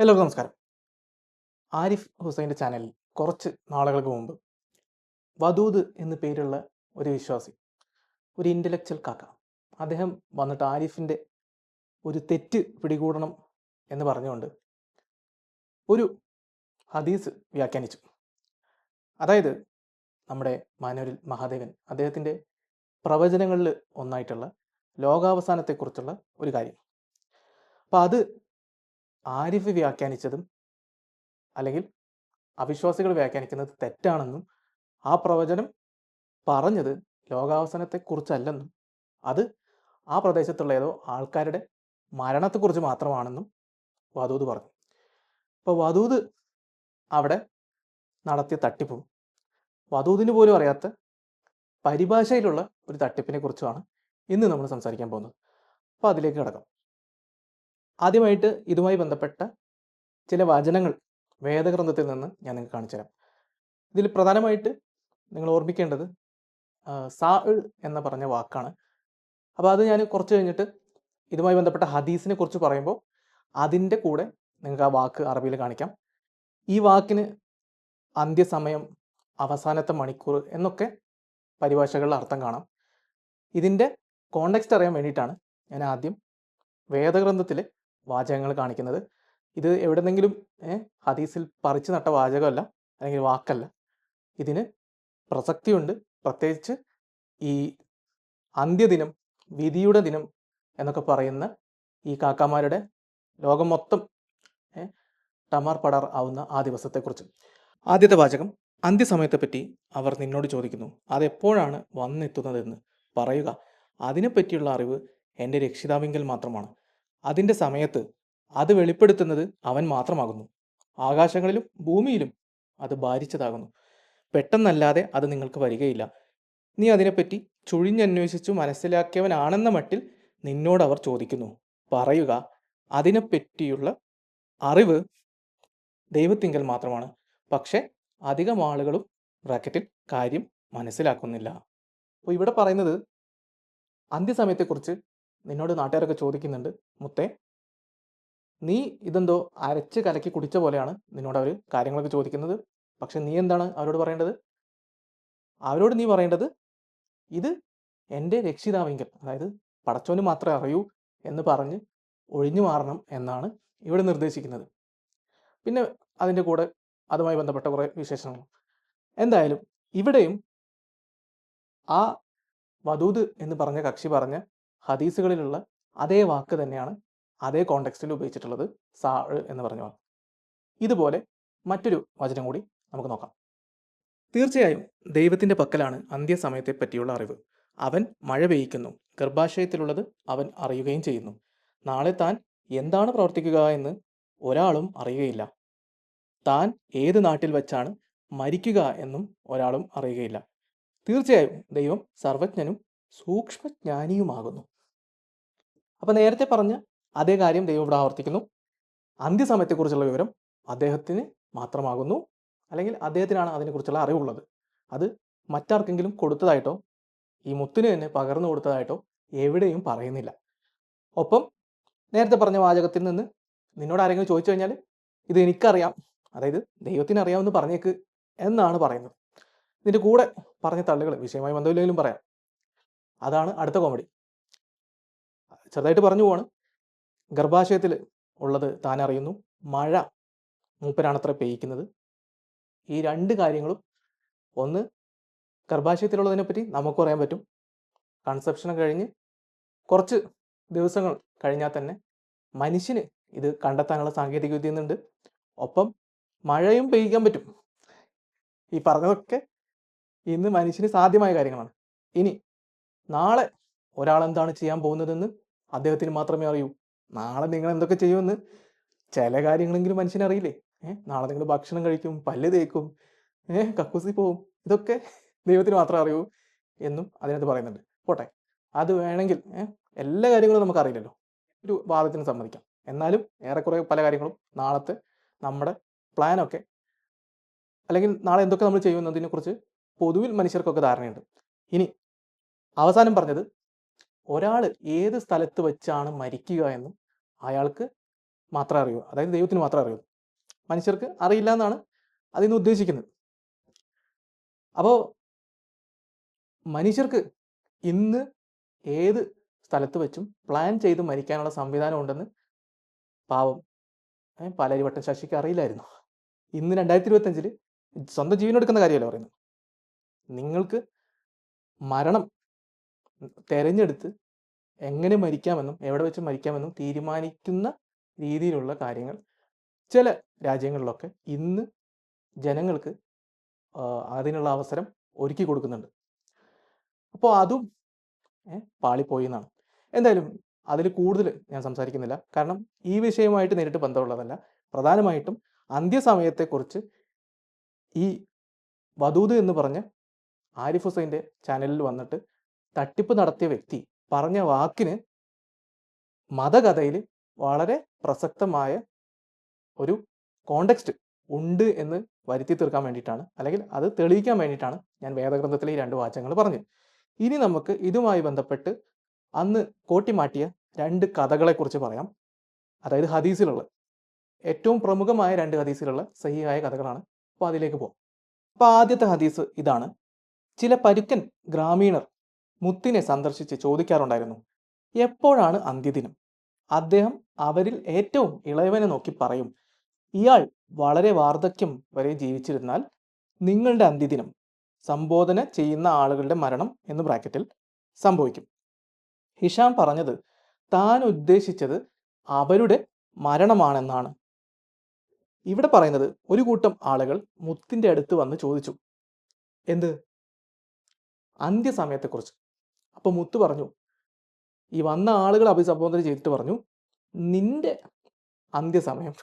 എല്ലാവർക്കും നമസ്കാരം. ആരിഫ് ഹുസൈന്റെ ചാനലിൽ കുറച്ച് നാളുകൾക്ക് മുമ്പ് വദൂദ് എന്ന് പേരുള്ള ഒരു വിശ്വാസി ഒരു ഇന്റലക്ച്വൽ കാക്ക അദ്ദേഹം വന്നിട്ട് ആരിഫിന്റെ ഒരു തെറ്റ് പിടികൂടണം എന്ന് പറഞ്ഞുകൊണ്ട് ഒരു ഹദീസ് വ്യാഖ്യാനിച്ചു. അതായത് നമ്മുടെ മാനൂരിൽ മഹാദേവൻ അദ്ദേഹത്തിന്റെ പ്രവചനങ്ങളിൽ ഒന്നായിട്ടുള്ള ലോകാവസാനത്തെക്കുറിച്ചുള്ള ഒരു കാര്യം. അപ്പോൾ അത് ആരിഫ് വ്യാഖ്യാനിച്ചതും അല്ലെങ്കിൽ അവിശ്വാസികൾ വ്യാഖ്യാനിക്കുന്നത് തെറ്റാണെന്നും ആ പ്രവചനം പറഞ്ഞത് ലോകാവസാനത്തെക്കുറിച്ചല്ലെന്നും അത് ആ പ്രദേശത്തുള്ള ഏതോ ആൾക്കാരുടെ മരണത്തെക്കുറിച്ച് മാത്രമാണെന്നും വധൂത് പറഞ്ഞു. അപ്പോൾ വധൂത് അവിടെ നടത്തിയ തട്ടിപ്പും വധൂതിന് പോലും അറിയാത്ത പരിഭാഷയിലുള്ള ഒരു തട്ടിപ്പിനെ കുറിച്ചുമാണ് ഇന്ന് നമ്മൾ സംസാരിക്കാൻ പോകുന്നത്. അപ്പോൾ അതിലേക്ക് കിടക്കാം. ആദ്യമായിട്ട് ഇതുമായി ബന്ധപ്പെട്ട ചില വചനങ്ങൾ വേദഗ്രന്ഥത്തിൽ നിന്ന് ഞാൻ നിങ്ങൾക്ക് കാണിച്ചു തരാം. ഇതിൽ പ്രധാനമായിട്ട് നിങ്ങൾ ഓർമ്മിക്കേണ്ടത് സാൾ എന്ന് പറഞ്ഞ വാക്കാണ്. അപ്പോൾ അത് ഞാൻ കുറച്ച് കഴിഞ്ഞിട്ട് ഇതുമായി ബന്ധപ്പെട്ട ഹദീസിനെ കുറിച്ച് പറയുമ്പോൾ അതിന്റെ കൂടെ നിങ്ങൾക്ക് ആ വാക്ക് അറബിയിൽ കാണിക്കാം. ഈ വാക്കിന് അന്ത്യസമയം അവസാനത്തെ മണിക്കൂർ എന്നൊക്കെ പരിഭാഷകളിൽ അർത്ഥം കാണാം. ഇതിന്റെ കോണ്ടെക്സ്റ്റ് അറിയാൻ വേണ്ടിയിട്ടാണ് ഞാൻ ആദ്യം വേദഗ്രന്ഥത്തിലെ വാചകങ്ങൾ കാണിക്കുന്നത്. ഇത് എവിടെന്നെങ്കിലും ഹദീസിൽ പറിച്ചു നട്ട വാചകമല്ല അല്ലെങ്കിൽ വാക്കല്ല. ഇതിന് പ്രസക്തിയുണ്ട്. പ്രത്യേകിച്ച് ഈ അന്ത്യദിനം വിധിയുടെ ദിനം എന്നൊക്കെ പറയുന്ന ഈ കാക്കാമാരുടെ ലോകം മൊത്തം ടമാർ പടാർ ആവുന്ന ആ ദിവസത്തെക്കുറിച്ച്. ആദ്യത്തെ വാചകം അന്ത്യസമയത്തെപ്പറ്റി അവർ നിന്നോട് ചോദിക്കുന്നു. അതെപ്പോഴാണ് വന്നെത്തുന്നതെന്ന് പറയുക. അതിനെപ്പറ്റിയുള്ള അറിവ് എന്റെ രക്ഷിതാവിങ്കൽ മാത്രമാണ്. അതിന്റെ സമയത്ത് അത് വെളിപ്പെടുത്തുന്നത് അവൻ മാത്രമാകുന്നു. ആകാശങ്ങളിലും ഭൂമിയിലും അത് ഭാരിച്ചതാകുന്നു. പെട്ടെന്നല്ലാതെ അത് നിങ്ങൾക്ക് വരികയില്ല. നീ അതിനെപ്പറ്റി ചുഴിഞ്ഞന്വേഷിച്ചു മനസ്സിലാക്കിയവനാണെന്ന മട്ടിൽ നിന്നോട് ചോദിക്കുന്നു. പറയുക അതിനെപ്പറ്റിയുള്ള അറിവ് ദൈവത്തിങ്കൽ മാത്രമാണ്. പക്ഷേ അധികം ആളുകളും ബ്രാക്കറ്റിൽ കാര്യം മനസ്സിലാക്കുന്നില്ല. അപ്പോൾ ഇവിടെ പറയുന്നത് അന്ത്യസമയത്തെക്കുറിച്ച് നിന്നോട് നാട്ടുകാരൊക്കെ ചോദിക്കുന്നുണ്ട് മുത്തേ നീ ഇതെന്തോ അരച്ച് കലക്കി കുടിച്ച പോലെയാണ് നിന്നോട് അവർ കാര്യങ്ങളൊക്കെ ചോദിക്കുന്നത്. പക്ഷെ നീ എന്താണ് അവരോട് പറയേണ്ടത്? അവരോട് നീ പറയേണ്ടത് ഇത് എന്റെ രക്ഷിതാവെങ്കിൽ അതായത് പടച്ചോന് മാത്രമേ അറിയൂ എന്ന് പറഞ്ഞ് ഒഴിഞ്ഞു മാറണം എന്നാണ് ഇവിടെ നിർദ്ദേശിക്കുന്നത്. പിന്നെ അതിന്റെ കൂടെ അതുമായി ബന്ധപ്പെട്ട കുറേ വിശേഷങ്ങൾ. എന്തായാലും ഇവിടെയും ആ വധൂത് എന്ന് പറഞ്ഞ കക്ഷി പറഞ്ഞ ഹദീസുകളിലുള്ള അതേ വാക്ക് തന്നെയാണ് അതേ കോണ്ടെക്സ്റ്റിൽ ഉപയോഗിച്ചിട്ടുള്ളത് സാ എന്ന് പറഞ്ഞ വാക്ക്. ഇതുപോലെ മറ്റൊരു വചനം കൂടി നമുക്ക് നോക്കാം. തീർച്ചയായും ദൈവത്തിന്റെ പക്കലാണ് അന്ത്യസമയത്തെ പറ്റിയുള്ള അറിവ്. അവൻ മഴ പെയ്യ്ക്കുന്നു. ഗർഭാശയത്തിലുള്ളത് അവൻ അറിയുകയും ചെയ്യുന്നു. നാളെ താൻ എന്താണ് പ്രവർത്തിക്കുക എന്ന് ഒരാളും അറിയുകയില്ല. താൻ ഏത് നാട്ടിൽ വച്ചാണ് മരിക്കുക എന്നും ഒരാളും അറിയുകയില്ല. തീർച്ചയായും ദൈവം സർവജ്ഞനും സൂക്ഷ്മജ്ഞാനിയുമാകുന്നു. അപ്പൊ നേരത്തെ പറഞ്ഞ അതേ കാര്യം ദൈവം ഇവിടെ ആവർത്തിക്കുന്നു. അന്ത്യസമയത്തെക്കുറിച്ചുള്ള വിവരം അദ്ദേഹത്തിന് മാത്രമാകുന്നു. അല്ലെങ്കിൽ അദ്ദേഹത്തിനാണ് അതിനെക്കുറിച്ചുള്ള അറിവുള്ളത്. അത് മറ്റാർക്കെങ്കിലും കൊടുത്തതായിട്ടോ ഈ മുത്തിന് തന്നെ പകർന്നു കൊടുത്തതായിട്ടോ എവിടെയും പറയുന്നില്ല. ഒപ്പം നേരത്തെ പറഞ്ഞ വാചകത്തിൽ നിന്ന് നിന്നോട് ആരെങ്കിലും ചോദിച്ചു കഴിഞ്ഞാൽ ഇത് എനിക്കറിയാം. അതായത് ദൈവത്തിന് അറിയാമെന്ന് പറഞ്ഞേക്ക് എന്നാണ് പറയുന്നത്. ഇതിന്റെ കൂടെ പറഞ്ഞ തള്ളുകൾ വിഷയമായി ബന്ധമില്ലെങ്കിലും പറയാം. അതാണ് അടുത്ത കോമഡി ചെറുതായിട്ട് പറഞ്ഞു പോവാണ്. ഗർഭാശയത്തിൽ ഉള്ളത് താൻ അറിയുന്നു. മഴ മൂപ്പരാണത്ര പെയ്യിക്കുന്നത് ഈ രണ്ട് കാര്യങ്ങളും ഒന്ന് ഗർഭാശയത്തിലുള്ളതിനെ പറ്റി നമുക്ക് പറയാൻ പറ്റും. കൺസെപ്ഷൻ കഴിഞ്ഞ് കുറച്ച് ദിവസങ്ങൾ കഴിഞ്ഞാൽ തന്നെ മനുഷ്യന് ഇത് കണ്ടെത്താനുള്ള സാങ്കേതിക വിദ്യ എന്നുണ്ട് ഒപ്പം മഴയും പെയ്യിക്കാൻ പറ്റും. ഈ പറഞ്ഞതൊക്കെ ഇന്ന് മനുഷ്യന് സാധ്യമായ കാര്യങ്ങളാണ്. ഇനി നാളെ ഒരാൾ എന്താണ് ചെയ്യാൻ പോകുന്നതെന്ന് അദ്ദേഹത്തിന് മാത്രമേ അറിയൂ. നാളെ നിങ്ങൾ എന്തൊക്കെ ചെയ്യുമെന്ന് ചില കാര്യങ്ങളെങ്കിലും മനുഷ്യനറിയില്ലേ? ഏഹ് നാളെ നിങ്ങൾ ഭക്ഷണം കഴിക്കും പല്ല് തേക്കും ഏഹ് കക്കൂസി പോവും ഇതൊക്കെ ദൈവത്തിന് മാത്രമേ അറിയൂ എന്നും അതിനകത്ത് പറയുന്നുണ്ട്. പോട്ടെ അത് വേണമെങ്കിൽ എല്ലാ കാര്യങ്ങളും നമുക്ക് അറിയില്ലല്ലോ ഒരു വാദത്തിന് സമ്മതിക്കാം. എന്നാലും ഏറെക്കുറെ പല കാര്യങ്ങളും നാളത്തെ നമ്മുടെ പ്ലാനൊക്കെ അല്ലെങ്കിൽ നാളെ എന്തൊക്കെ നമ്മൾ ചെയ്യുന്നതിനെ കുറിച്ച് പൊതുവിൽ മനുഷ്യർക്കൊക്കെ ധാരണയുണ്ട്. ഇനി അവസാനം പറഞ്ഞത് ഒരാൾ ഏത് സ്ഥലത്ത് വെച്ചാണ് മരിക്കുക എന്നും അയാൾക്ക് മാത്രമേ അറിയൂ. അതായത് ദൈവത്തിന് മാത്രമേ അറിയൂ. മനുഷ്യർക്ക് അറിയില്ല എന്നാണ് അതിന് ഉദ്ദേശിക്കുന്നത്. അപ്പോൾ മനുഷ്യർക്ക് ഇന്ന് ഏത് സ്ഥലത്ത് വെച്ചും പ്ലാൻ ചെയ്ത് മരിക്കാനുള്ള സംവിധാനം ഉണ്ടെന്ന് പാവം പാലാരിവട്ടം ശശിക്ക് അറിയില്ലായിരുന്നു. ഇന്ന് രണ്ടായിരത്തി ഇരുപത്തഞ്ചിൽ സ്വന്തം ജീവനെടുക്കുന്ന കാര്യമല്ല പറയുന്നത്? നിങ്ങൾക്ക് മരണം തെരഞ്ഞെടുത്ത് എങ്ങനെ മരിക്കാമെന്നും എവിടെ വെച്ച് മരിക്കാമെന്നും തീരുമാനിക്കുന്ന രീതിയിലുള്ള കാര്യങ്ങൾ. ചില രാജ്യങ്ങളിലൊക്കെ ഇന്ന് ജനങ്ങൾക്ക് അതിനുള്ള അവസരം ഒരുക്കി കൊടുക്കുന്നുണ്ട്. അപ്പോൾ അതും പാളിപ്പോയി എന്നാണ്. എന്തായാലും അതിൽ കൂടുതൽ ഞാൻ സംസാരിക്കുന്നില്ല. കാരണം ഈ വിഷയവുമായിട്ട് നേരിട്ട് ബന്ധമുള്ളതല്ല. പ്രധാനമായിട്ടും അന്ത്യസമയത്തെക്കുറിച്ച് ഈ വധൂത് എന്ന് പറഞ്ഞ ആരിഫ് ഹുസൈന്റെ ചാനലിൽ വന്നിട്ട് തട്ടിപ്പ് നടത്തിയ വ്യക്തി പറഞ്ഞ വാക്കിന് മതകഥയിൽ വളരെ പ്രസക്തമായ ഒരു കോണ്ടെക്സ്റ്റ് ഉണ്ട് എന്ന് വരുത്തി തീർക്കാൻ വേണ്ടിയിട്ടാണ്. അല്ലെങ്കിൽ അത് തെളിയിക്കാൻ വേണ്ടിയിട്ടാണ് ഞാൻ വേദഗ്രന്ഥത്തിലെ ഈ രണ്ട് വാചകങ്ങൾ പറഞ്ഞത്. ഇനി നമുക്ക് ഇതുമായി ബന്ധപ്പെട്ട് അന്ന് കോട്ടിമാറ്റിയ രണ്ട് കഥകളെക്കുറിച്ച് പറയാം. അതായത് ഹദീസിലുള്ള ഏറ്റവും പ്രമുഖമായ രണ്ട് ഹദീസിലുള്ള സഹിയായ കഥകളാണ്. അപ്പോൾ അതിലേക്ക് പോകാം അപ്പോൾ ആദ്യത്തെ ഹദീസ് ഇതാണ്. ചില പരുക്കൻ ഗ്രാമീണർ മുത്തിനെ സന്ദർശിച്ച് ചോദിക്കാറുണ്ടായിരുന്നു എപ്പോഴാണ് അന്ത്യദിനം? അദ്ദേഹം അവരിൽ ഏറ്റവും ഇളയവനെ നോക്കി പറയും ഇയാൾ വളരെ വാർദ്ധക്യം വരെ ജീവിച്ചിരുന്നാൽ നിങ്ങളുടെ അന്ത്യദിനം സംബോധന ചെയ്യുന്ന ആളുകളുടെ മരണം എന്ന് ബ്രാക്കറ്റിൽ സംഭവിക്കും. ഹിഷാം പറഞ്ഞത് താൻ ഉദ്ദേശിച്ചത് അവരുടെ മരണമാണെന്നാണ്. ഇവിടെ പറയുന്നത് ഒരു കൂട്ടം ആളുകൾ മുത്തിന്റെ അടുത്ത് വന്ന് ചോദിച്ചു എന്ത്? അന്ത്യസമയത്തെക്കുറിച്ച്? അപ്പൊ മുത്ത് പറഞ്ഞു ഈ വന്ന ആളുകൾ അഭിസംബോധന ചെയ്തിട്ട് പറഞ്ഞു നിന്റെ അന്ത്യസമയം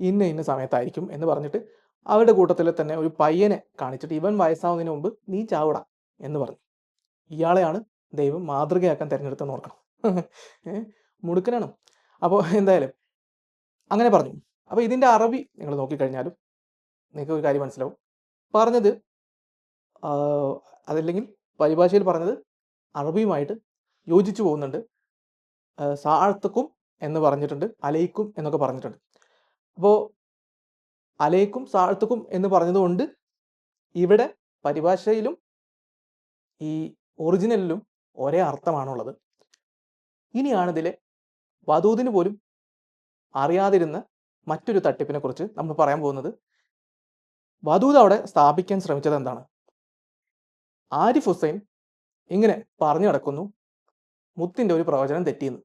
ഇന്ന ഇന്ന സമയത്തായിരിക്കും എന്ന് പറഞ്ഞിട്ട് അവരുടെ കൂട്ടത്തിൽ തന്നെ ഒരു പയ്യനെ കാണിച്ചിട്ട് ഇവൻ വയസ്സാവുന്നതിന് മുമ്പ് നീ ചാവിട എന്ന് പറഞ്ഞു. ഇയാളെയാണ് ദൈവം മാതൃകയാക്കാൻ തിരഞ്ഞെടുത്തെന്ന് ഓർക്കണം. മുടുക്കനാണ്. അപ്പോൾ എന്തായാലും അങ്ങനെ പറഞ്ഞു. അപ്പോൾ ഇതിന്റെ അറബി നിങ്ങൾ നോക്കിക്കഴിഞ്ഞാലും നിങ്ങൾക്ക് ഒരു കാര്യം മനസ്സിലാവും. പറഞ്ഞത് അതല്ലെങ്കിൽ പരിഭാഷയിൽ പറഞ്ഞത് അറബിയുമായിട്ട് യോജിച്ചു പോകുന്നുണ്ട്. സാഴ്ത്തക്കും എന്ന് പറഞ്ഞിട്ടുണ്ട് അലൈക്കും എന്നൊക്കെ പറഞ്ഞിട്ടുണ്ട്. അപ്പോൾ അലൈക്കും സാഴ്ത്തക്കും എന്ന് പറഞ്ഞതുകൊണ്ട് ഇവിടെ പരിഭാഷയിലും ഈ ഒറിജിനലിലും ഒരേ അർത്ഥമാണുള്ളത്. ഇനിയാണിതിലെ വധൂതിന് പോലും അറിയാതിരുന്ന മറ്റൊരു തട്ടിപ്പിനെ കുറിച്ച് നമ്മൾ പറയാൻ പോകുന്നത്. വധൂത് അവിടെ സ്ഥാപിക്കാൻ ശ്രമിച്ചത് എന്താണ്? ആരിഫ് ഹുസൈൻ ഇങ്ങനെ പറഞ്ഞു നടക്കുന്നു. മുത്തിന്റെ ഒരു പ്രവചനം തെറ്റിയെന്ന്.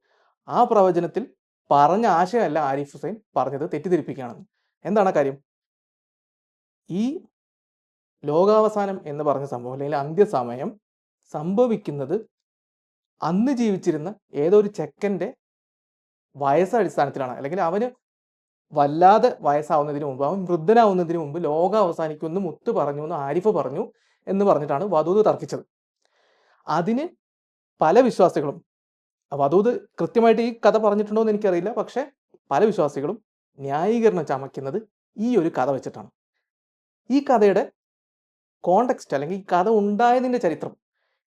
ആ പ്രവചനത്തിൽ പറഞ്ഞ ആശയമല്ല ആരിഫ് ഹുസൈൻ പറഞ്ഞത് തെറ്റിദ്ധരിപ്പിക്കുകയാണെന്ന്. എന്താണ് കാര്യം? ഈ ലോകാവസാനം എന്ന് പറഞ്ഞ സംഭവം അല്ലെങ്കിൽ അന്ത്യസമയം സംഭവിക്കുന്നത് അന്ന് ജീവിച്ചിരുന്ന ഏതോ ഒരു ചെക്കന്റെ വയസ്സ് അടിസ്ഥാനത്തിലാണ്. അല്ലെങ്കിൽ അവന് വല്ലാതെ വയസ്സാവുന്നതിന് മുമ്പ് അവൻ വൃദ്ധനാവുന്നതിന് മുമ്പ് ലോകം അവസാനിക്കുമെന്ന് മുത്ത് പറഞ്ഞു എന്ന് ആരിഫ് പറഞ്ഞു. എന്ന് പറഞ്ഞിട്ടാണ് വധൂത് തർക്കിച്ചത്. അതിന് പല വിശ്വാസികളും വധൂത് കൃത്യമായിട്ട് ഈ കഥ പറഞ്ഞിട്ടുണ്ടോ എന്ന് എനിക്കറിയില്ല പക്ഷെ പല വിശ്വാസികളും ന്യായീകരണം ചമയ്ക്കുന്നത് ഈ ഒരു കഥ വെച്ചിട്ടാണ്. ഈ കഥയുടെ കോണ്ടെക്സ്റ്റ് അല്ലെങ്കിൽ ഈ കഥ ഉണ്ടായതിന്റെ ചരിത്രം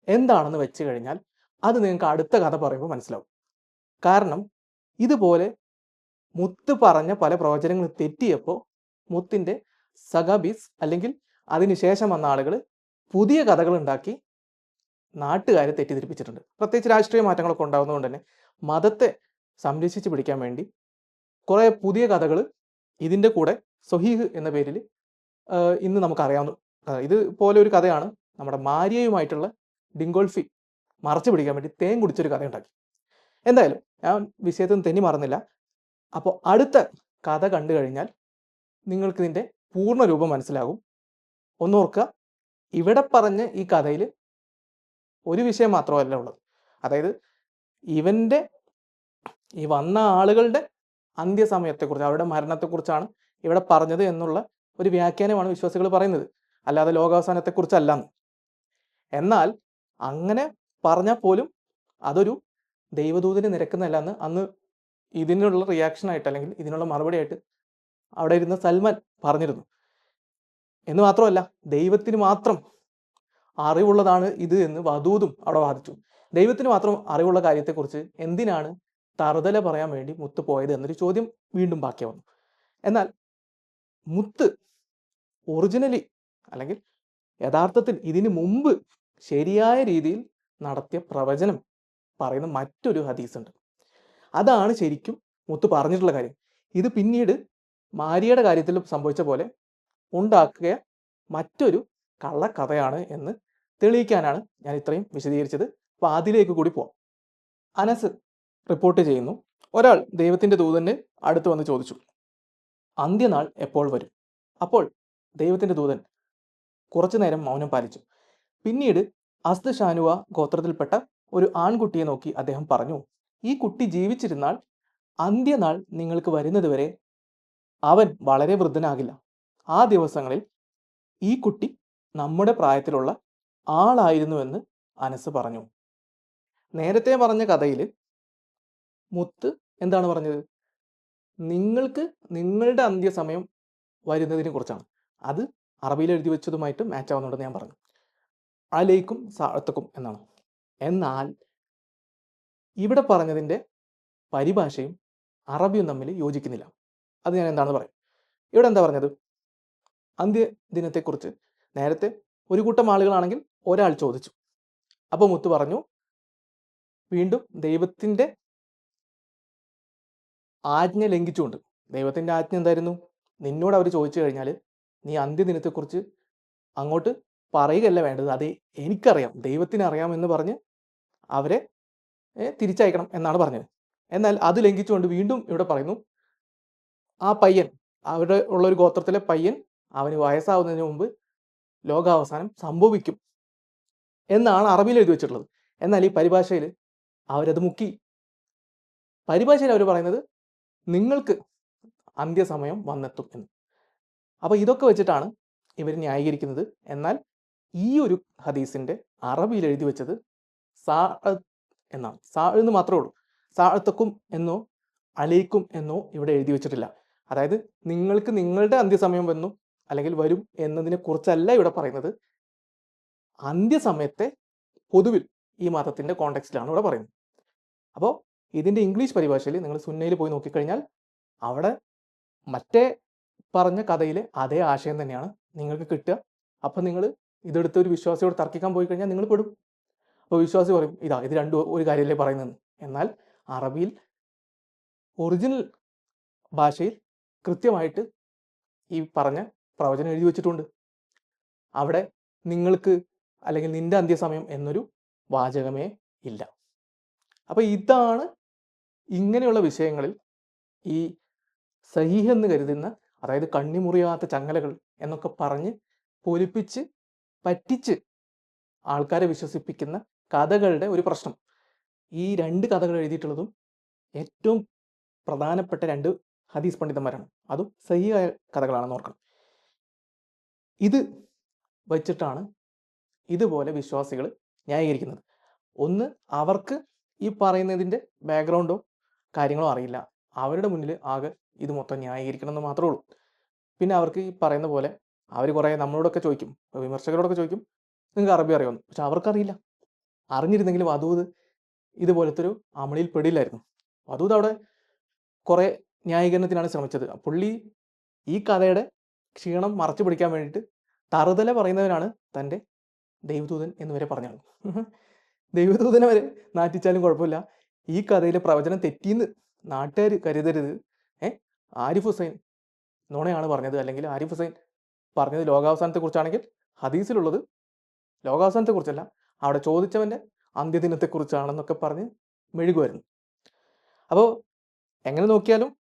എന്താണെന്ന് വെച്ച് കഴിഞ്ഞാൽ അത് നിങ്ങൾക്ക് അടുത്ത കഥ പറയുമ്പോൾ മനസ്സിലാവും. കാരണം ഇതുപോലെ മുത്ത് പറഞ്ഞ പല പ്രവചനങ്ങൾ തെറ്റിയപ്പോൾ മുത്തിന്റെ സഗബീസ് അല്ലെങ്കിൽ അതിനുശേഷം വന്ന ആളുകൾ പുതിയ കഥകൾ ഉണ്ടാക്കി നാട്ടുകാരെ തെറ്റിദ്ധരിപ്പിച്ചിട്ടുണ്ട്. പ്രത്യേകിച്ച് രാഷ്ട്രീയ മാറ്റങ്ങളൊക്കെ ഉണ്ടാകുന്നതുകൊണ്ട് തന്നെ മതത്തെ സംരക്ഷിച്ച് പിടിക്കാൻ വേണ്ടി കുറേ പുതിയ കഥകൾ ഇതിന്റെ കൂടെ സൊഹീഹ് എന്ന പേരിൽ ഇന്ന് നമുക്കറിയാവുന്ന. ഇത് പോലെ ഒരു കഥയാണ് നമ്മുടെ മാരിയയുമായിട്ടുള്ള ഡിങ്കോൾഫി മറച്ചു പിടിക്കാൻ വേണ്ടി തേൻ കുടിച്ചൊരു കഥ ഉണ്ടാക്കി എന്തായാലും ഞാൻ വിഷയത്തിൽ നിന്ന് തെന്നി മറന്നില്ല. അപ്പോൾ അടുത്ത കഥ കണ്ടു കഴിഞ്ഞാൽ നിങ്ങൾക്ക് ഇതിന്റെ പൂർണ രൂപം മനസ്സിലാകും. ഒന്നോർക്കുക ഇവിടെ പറഞ്ഞ ഈ കഥയിൽ ഒരു വിഷയം മാത്രമല്ല ഉള്ളത്. അതായത് ഇവന്റെ ഈ വന്ന ആളുകളുടെ അന്ത്യസമയത്തെക്കുറിച്ച് അവരുടെ മരണത്തെക്കുറിച്ചാണ് ഇവിടെ പറഞ്ഞത് എന്നുള്ള ഒരു വ്യാഖ്യാനമാണ് വിശ്വാസികൾ പറയുന്നത്. അല്ലാതെ ലോകാവസാനത്തെക്കുറിച്ചല്ല എന്ന് എന്നാൽ അങ്ങനെ പറഞ്ഞാൽ പോലും അതൊരു ദൈവദൂതിന് നിരക്കുന്നതല്ല എന്ന് അന്ന് ഇതിനുള്ള റിയാക്ഷനായിട്ട് അല്ലെങ്കിൽ ഇതിനുള്ള മറുപടിയായിട്ട് അവിടെ ഇരുന്ന സൽമാൻ പറഞ്ഞിരുന്നു. എന്ന് മാത്രമല്ല ദൈവത്തിന് മാത്രം അറിവുള്ളതാണ് ഇത് എന്ന് വധൂതും അവിടെ വാദിച്ചു. ദൈവത്തിന് മാത്രം അറിവുള്ള കാര്യത്തെക്കുറിച്ച് എന്തിനാണ് തറുതല പറയാൻ വേണ്ടി മുത്ത് പോയത് എന്നൊരു ചോദ്യം വീണ്ടും ബാക്കി വന്നു. എന്നാൽ മുത്ത് ഒറിജിനലി അല്ലെങ്കിൽ യഥാർത്ഥത്തിൽ ഇതിനു മുമ്പ് ശരിയായ രീതിയിൽ നടത്തിയ പ്രവചനം പറയുന്ന മറ്റൊരു ഹദീസ് ഉണ്ട്. അതാണ് ശരിക്കും മുത്ത് പറഞ്ഞിട്ടുള്ള കാര്യം. ഇത് പിന്നീട് മാരിയുടെ കാര്യത്തിൽ സംഭവിച്ച പോലെ ഉണ്ടാക്കിയ മറ്റൊരു കള്ളക്കഥയാണ് എന്ന് തെളിയിക്കാനാണ് ഞാൻ ഇത്രയും വിശദീകരിച്ചത്. അപ്പോൾ അതിലേക്ക് കൂടി പോവാം. അനസ് റിപ്പോർട്ട് ചെയ്യുന്നു. ഒരാൾ ദൈവത്തിന്റെ ദൂതന് അടുത്ത് വന്ന് ചോദിച്ചു അന്ത്യനാൾ എപ്പോൾ വരും? അപ്പോൾ ദൈവത്തിന്റെ ദൂതൻ കുറച്ചു നേരം മൗനം പാലിച്ചു. പിന്നീട് അസ്ത് ഷാനുവ ഗോത്രത്തിൽപ്പെട്ട ഒരു ആൺകുട്ടിയെ നോക്കി അദ്ദേഹം പറഞ്ഞു ഈ കുട്ടി ജീവിച്ചിരുന്നാൽ അന്ത്യനാൾ നിങ്ങൾക്ക് വരുന്നതുവരെ അവൻ വളരെ വൃദ്ധനാകില്ല. ആ ദിവസങ്ങളിൽ ഈ കുട്ടി നമ്മുടെ പ്രായത്തിലുള്ള ആളായിരുന്നുവെന്ന് അനസ് പറഞ്ഞു. നേരത്തെ പറഞ്ഞ കഥയിൽ മുത്ത് എന്താണ് പറഞ്ഞത്? നിങ്ങൾക്ക് നിങ്ങളുടെ അന്ത്യസമയം വരുന്നതിനെ കുറിച്ചാണ്. അത് അറബിയിൽ എഴുതി വെച്ചതുമായിട്ട് മാച്ച് ആവുന്നുണ്ടെന്ന് ഞാൻ പറഞ്ഞു. അലൈക്കും സാഴത്തക്കും എന്നാണ്. എന്നാൽ ഇവിടെ പറഞ്ഞതിന്റെ പരിഭാഷയും അറബിയും തമ്മിൽ യോജിക്കുന്നില്ല. അത് ഞാൻ എന്താണെന്ന് പറയും? ഇവിടെ എന്താ പറഞ്ഞത്? അന്ത്യ ദിനത്തെക്കുറിച്ച് നേരത്തെ ഒരു കൂട്ടം ആളുകളാണെങ്കിൽ ഒരാൾ ചോദിച്ചു. അപ്പോൾ മുത്ത് പറഞ്ഞു വീണ്ടും ദൈവത്തിന്റെ ആജ്ഞ ലംഘിച്ചുകൊണ്ട് ദൈവത്തിന്റെ ആജ്ഞ എന്തായിരുന്നു? നിന്നോട് അവർ ചോദിച്ചു കഴിഞ്ഞാൽ നീ അന്ത്യദിനത്തെക്കുറിച്ച് അങ്ങോട്ട് പറയുകയല്ല വേണ്ടത്. അത് എനിക്കറിയാം. ദൈവത്തിന് അറിയാം എന്ന് പറഞ്ഞ് അവരെ തിരിച്ചയക്കണം എന്നാണ് പറഞ്ഞത്. എന്നാൽ അത് ലംഘിച്ചുകൊണ്ട് വീണ്ടും ഇവിടെ പറയുന്നു ആ പയ്യൻ അവിടെ ഉള്ള ഒരു ഗോത്രത്തിലെ പയ്യൻ അവന് വയസ്സാവുന്നതിന് മുമ്പ് ലോകാവസാനം സംഭവിക്കും എന്നാണ് അറബിയിൽ എഴുതി വെച്ചിട്ടുള്ളത്. എന്നാൽ ഈ പരിഭാഷയിൽ അവരത് മുക്കി. പരിഭാഷയിൽ അവർ പറയുന്നത് നിങ്ങൾക്ക് അന്ത്യസമയം വന്നെത്തും എന്ന്. അപ്പോൾ ഇതൊക്കെ വെച്ചിട്ടാണ് ഇവർ ന്യായീകരിക്കുന്നത്. എന്നാൽ ഈ ഒരു ഹദീസിന്റെ അറബിയിൽ എഴുതി വെച്ചത് സാ എന്നാണ്. സാ എന്ന് മാത്രമേ ഉള്ളൂ. സാഴത്തക്കും എന്നോ അലയിക്കും എന്നോ ഇവിടെ എഴുതി വെച്ചിട്ടില്ല. അതായത് നിങ്ങൾക്ക് നിങ്ങളുടെ അന്ത്യസമയം വന്നു അല്ലെങ്കിൽ വരും എന്നതിനെ കുറിച്ചല്ല ഇവിടെ പറയുന്നത്. അന്ത്യസമയത്തെ പൊതുവിൽ ഈ മതത്തിന്റെ കോണ്ടെക്സ്റ്റിലാണ് ഇവിടെ പറയുന്നത്. അപ്പോൾ ഇതിന്റെ ഇംഗ്ലീഷ് പരിഭാഷയിൽ നിങ്ങൾ സുന്നയിൽ പോയി നോക്കിക്കഴിഞ്ഞാൽ അവിടെ മറ്റേ പറഞ്ഞ കഥയിലെ അതേ ആശയം തന്നെയാണ് നിങ്ങൾക്ക് കിട്ടുക. അപ്പം നിങ്ങൾ ഇതെടുത്ത് ഒരു വിശ്വാസിയോട് തർക്കിക്കാൻ പോയി കഴിഞ്ഞാൽ നിങ്ങൾ പെടും. അപ്പോൾ വിശ്വാസി പറയും ഇതാ ഇത് രണ്ടും ഒരു കാര്യമല്ലേ പറയുന്നത് എന്നാൽ അറബിയിൽ ഒറിജിനൽ ഭാഷയിൽ കൃത്യമായിട്ട് ഈ പറഞ്ഞ പ്രവചനം എഴുതി വെച്ചിട്ടുണ്ട്. അവിടെ നിങ്ങൾക്ക് അല്ലെങ്കിൽ നിന്റെ അന്ത്യസമയം എന്നൊരു വാചകമേ ഇല്ല. അപ്പോൾ ഇതാണ് ഇങ്ങനെയുള്ള വിഷയങ്ങളിൽ ഈ സഹീഹ് എന്ന് കരുതുന്ന അതായത് കണ്ണിമുറിയാത്ത ചങ്ങലകൾ എന്നൊക്കെ പറഞ്ഞ് പൊലിപ്പിച്ച് പറ്റിച്ച് ആൾക്കാരെ വിശ്വസിപ്പിക്കുന്ന കഥകളുടെ ഒരു പ്രശ്നം. ഈ രണ്ട് കഥകൾ എഴുതിയിട്ടുള്ളതും ഏറ്റവും പ്രധാനപ്പെട്ട രണ്ട് ഹദീസ് പണ്ഡിതന്മാരാണ്. അതും സഹിയായ കഥകളാണെന്ന് ഓർക്കണം. ഇത് വച്ചിട്ടാണ് ഇതുപോലെ വിശ്വാസികൾ ന്യായീകരിക്കുന്നത്. ഒന്ന് അവർക്ക് ഈ പറയുന്നതിന്റെ ബാക്ക്ഗ്രൗണ്ടോ കാര്യങ്ങളോ അറിയില്ല. അവരുടെ മുന്നിൽ ആകെ ഇത് മൊത്തം ന്യായീകരിക്കണം എന്ന് മാത്രമേ ഉള്ളൂ. പിന്നെ അവർക്ക് ഈ പറയുന്ന പോലെ അവർ കുറേ നമ്മളോടൊക്കെ ചോദിക്കും വിമർശകരോടൊക്കെ ചോദിക്കും നിങ്ങൾക്ക് അറബി അറിയാമെന്ന് പക്ഷെ അവർക്കറിയില്ല. അറിഞ്ഞിരുന്നെങ്കിലും വധൂത് ഇതുപോലത്തെ ഒരു അമളിയിൽ പെടില്ലായിരുന്നു വധൂത് അവിടെ കുറേ ന്യായീകരണത്തിനാണ് ശ്രമിച്ചത്. പുള്ളി ഈ കഥയുടെ ക്ഷീണം മറച്ചു പിടിക്കാൻ വേണ്ടിയിട്ട് തറുതല പറയുന്നവനാണ് തന്റെ ദൈവദൂതൻ എന്ന് വരെ പറഞ്ഞത് ദൈവദൂതനെ വരെ നാറ്റിച്ചാലും കുഴപ്പമില്ല. ഈ കഥയിലെ പ്രവചനം തെറ്റിയെന്ന് നാട്ടുകാർ കരുതരുത്. ഏ? ആരിഫ് ഹുസൈൻ നുണയാണ് പറഞ്ഞത്. അല്ലെങ്കിൽ ആരിഫ് ഹുസൈൻ പറഞ്ഞത് ലോകാവസാനത്തെക്കുറിച്ചാണെങ്കിൽ ഹദീസിലുള്ളത് ലോകാവസാനത്തെക്കുറിച്ചല്ല. അവിടെ ചോദിച്ചവന്റെ അന്ത്യദിനത്തെക്കുറിച്ചാണെന്നൊക്കെ പറഞ്ഞ് മെഴുകുമായിരുന്നു അപ്പോൾ എങ്ങനെ നോക്കിയാലും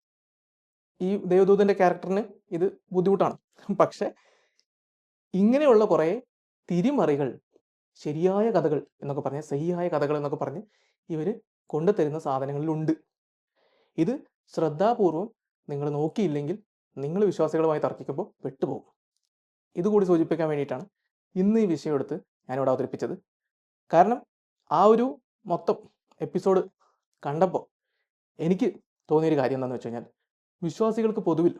ഈ ദേവദൂതന്റെ ക്യാരക്ടറിന് ഇത് ബുദ്ധിമുട്ടാണ്. പക്ഷെ ഇങ്ങനെയുള്ള കുറേ തിരിമറികൾ ശരിയായ കഥകൾ എന്നൊക്കെ പറഞ്ഞ് സഹിയായ കഥകൾ എന്നൊക്കെ പറഞ്ഞ് ഇവർ കൊണ്ടുതരുന്ന സാധനങ്ങളിലുണ്ട്. ഇത് ശ്രദ്ധാപൂർവം നിങ്ങൾ നോക്കിയില്ലെങ്കിൽ നിങ്ങൾ വിശ്വാസികളുമായി തർക്കിക്കുമ്പോൾ പെട്ടുപോകും. ഇതുകൂടി സൂചിപ്പിക്കാൻ വേണ്ടിയിട്ടാണ് ഇന്ന് ഈ വിഷയം എടുത്ത് ഞാനിവിടെ അവതരിപ്പിച്ചത്. കാരണം ആ ഒരു മൊത്തം എപ്പിസോഡ് കണ്ടപ്പോൾ എനിക്ക് തോന്നിയൊരു കാര്യം എന്താണെന്ന് വെച്ച് കഴിഞ്ഞാൽ വിശ്വാസികൾക്ക് പൊതുവിൽ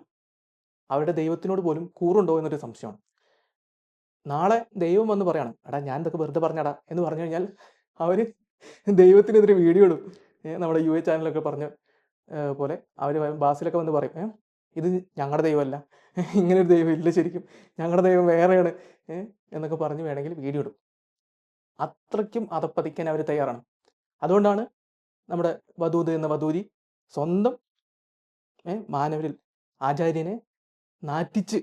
അവരുടെ ദൈവത്തിനോട് പോലും കൂറുണ്ടോ എന്നൊരു സംശയമാണ്. നാളെ ദൈവം വന്ന് പറയണം എടാ ഞാൻ ഇതൊക്കെ വെറുതെ പറഞ്ഞടാ എന്ന് പറഞ്ഞു കഴിഞ്ഞാൽ അവർ ദൈവത്തിനെതിരെ വീഡിയോ ഇടും. നമ്മുടെ യു എ ചാനലൊക്കെ പറഞ്ഞ പോലെ അവർ ബാസിലൊക്കെ വന്ന് പറയും ഇത് ഞങ്ങളുടെ ദൈവമല്ല. ഇങ്ങനൊരു ദൈവം ഇല്ല ശരിക്കും. ഞങ്ങളുടെ ദൈവം വേറെയാണ്. എന്നൊക്കെ പറഞ്ഞ് വേണമെങ്കിൽ വീഡിയോ ഇടും. അത്രയ്ക്കും അതപ്പതിക്കാൻ അവർ തയ്യാറാണ്. അതുകൊണ്ടാണ് നമ്മുടെ വധൂത് എന്ന വധൂരി സ്വന്തം മാനവരിൽ ആചാര്യനെ നാറ്റിച്ച്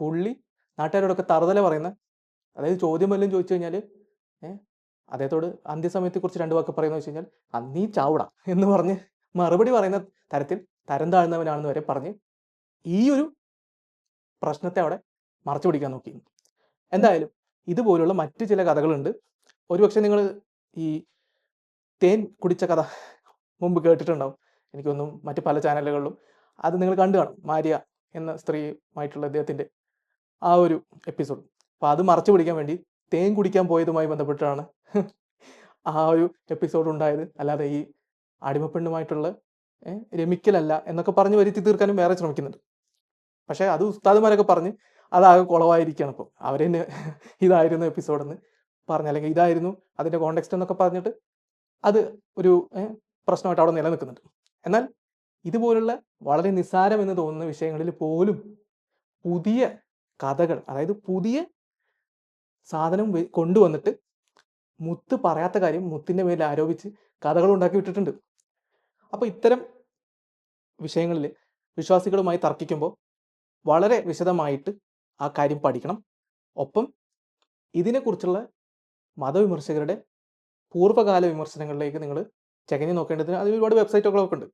പുള്ളി നാട്ടുകാരോടൊക്കെ തറുതല പറയുന്ന അതായത് ചോദ്യം വല്ലതും ചോദിച്ചു കഴിഞ്ഞാൽ ഏഹ് അദ്ദേഹത്തോട് അന്ത്യസമയത്തെക്കുറിച്ച് രണ്ട് വാക്ക് പറയുന്നത് വെച്ച് കഴിഞ്ഞാൽ അന്നീ ചാവട എന്ന് പറഞ്ഞ് മറുപടി പറയുന്ന തരത്തിൽ തരം താഴ്ന്നവനാണെന്ന് വരെ പറഞ്ഞ് ഈ ഒരു പ്രശ്നത്തെ അവിടെ മറച്ചു പിടിക്കാൻ നോക്കി. എന്തായാലും ഇതുപോലുള്ള മറ്റു ചില കഥകളുണ്ട്. ഒരുപക്ഷെ നിങ്ങൾ ഈ തേൻ കുടിച്ച കഥ മുമ്പ് കേട്ടിട്ടുണ്ടാവും. എനിക്കൊന്നും മറ്റു പല ചാനലുകളിലും അത് നിങ്ങൾ കണ്ടു കാണും. മാരിയ എന്ന സ്ത്രീയുമായിട്ടുള്ള അദ്ദേഹത്തിന്റെ ആ ഒരു എപ്പിസോഡ്. അപ്പോൾ അത് മറച്ചു പിടിക്കാൻ വേണ്ടി തേൻ കുടിക്കാൻ പോയതുമായി ബന്ധപ്പെട്ടാണ് ആ ഒരു എപ്പിസോഡ് ഉണ്ടായത്. അല്ലാതെ ഈ അടിമപ്പെണ്ണുമായിട്ടുള്ള രമിക്കലല്ല എന്നൊക്കെ പറഞ്ഞ് വരുത്തി തീർക്കാനും വേറെ ശ്രമിക്കുന്നുണ്ട്. പക്ഷേ അത് ഉസ്താദുമാരൊക്കെ പറഞ്ഞ് അതാകെ കുളവായിരിക്കുകയാണ് ഇപ്പോൾ അവരെ ഇതായിരുന്നു എപ്പിസോഡെന്ന് പറഞ്ഞ അല്ലെങ്കിൽ ഇതായിരുന്നു അതിന്റെ കോണ്ടെക്സ്റ്റ് എന്നൊക്കെ പറഞ്ഞിട്ട് അത് ഒരു പ്രശ്നമായിട്ട് അവിടെ നിലനിൽക്കുന്നുണ്ട്. എന്നാൽ ഇതുപോലുള്ള വളരെ നിസ്സാരം എന്ന് തോന്നുന്ന വിഷയങ്ങളിൽ പോലും പുതിയ കഥകൾ അതായത് പുതിയ സാധനം കൊണ്ടുവന്നിട്ട് മുത്ത് പറയാത്ത കാര്യം മുത്തിന്റെ മേലെ ആരോപിച്ച് കഥകൾ ഉണ്ടാക്കി വിട്ടിട്ടുണ്ട്. അപ്പോൾ ഇത്തരം വിഷയങ്ങളിൽ വിശ്വാസികളുമായി തർക്കിക്കുമ്പോൾ വളരെ വിശദമായിട്ട് ആ കാര്യം പഠിക്കണം. ഒപ്പം ഇതിനെക്കുറിച്ചുള്ള മതവിമർശകരുടെ പൂർവകാല വിമർശനങ്ങളിലേക്ക് നിങ്ങൾ ചകഞ്ഞ് നോക്കേണ്ടതിന് അതിൽ ഒരുപാട് വെബ്സൈറ്റുകളൊക്കെ ഉണ്ട്.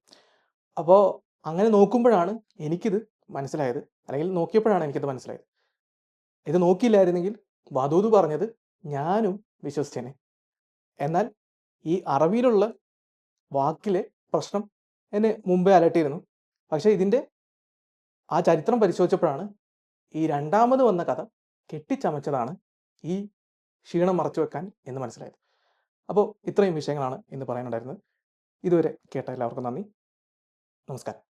അപ്പോൾ അങ്ങനെ നോക്കുമ്പോഴാണ് എനിക്കിത് മനസ്സിലായത്. അല്ലെങ്കിൽ നോക്കിയപ്പോഴാണ് എനിക്കിത് മനസ്സിലായത്. ഇത് നോക്കിയില്ലായിരുന്നെങ്കിൽ വധൂത് പറഞ്ഞത് ഞാനും വിശ്വസിച്ചേനെ. എന്നാൽ ഈ അറബിയിലുള്ള വാക്കിലെ പ്രശ്നം എന്നെ മുമ്പേ അലട്ടിയിരുന്നു പക്ഷേ ഇതിന്റെ ആ ചരിത്രം പരിശോധിച്ചപ്പോഴാണ് ഈ രണ്ടാമത് വന്ന കഥ കെട്ടിച്ചമച്ചതാണ് ഈ ക്ഷീണം മറച്ചു വെക്കാൻ എന്ന് മനസ്സിലായത്. അപ്പോൾ ഇത്രയും വിഷയങ്ങളാണ് ഇന്ന് പറയാനുണ്ടായിരുന്നത്. ഇതുവരെ കേട്ട എല്ലാവർക്കും നന്ദി. നമസ്കാരം.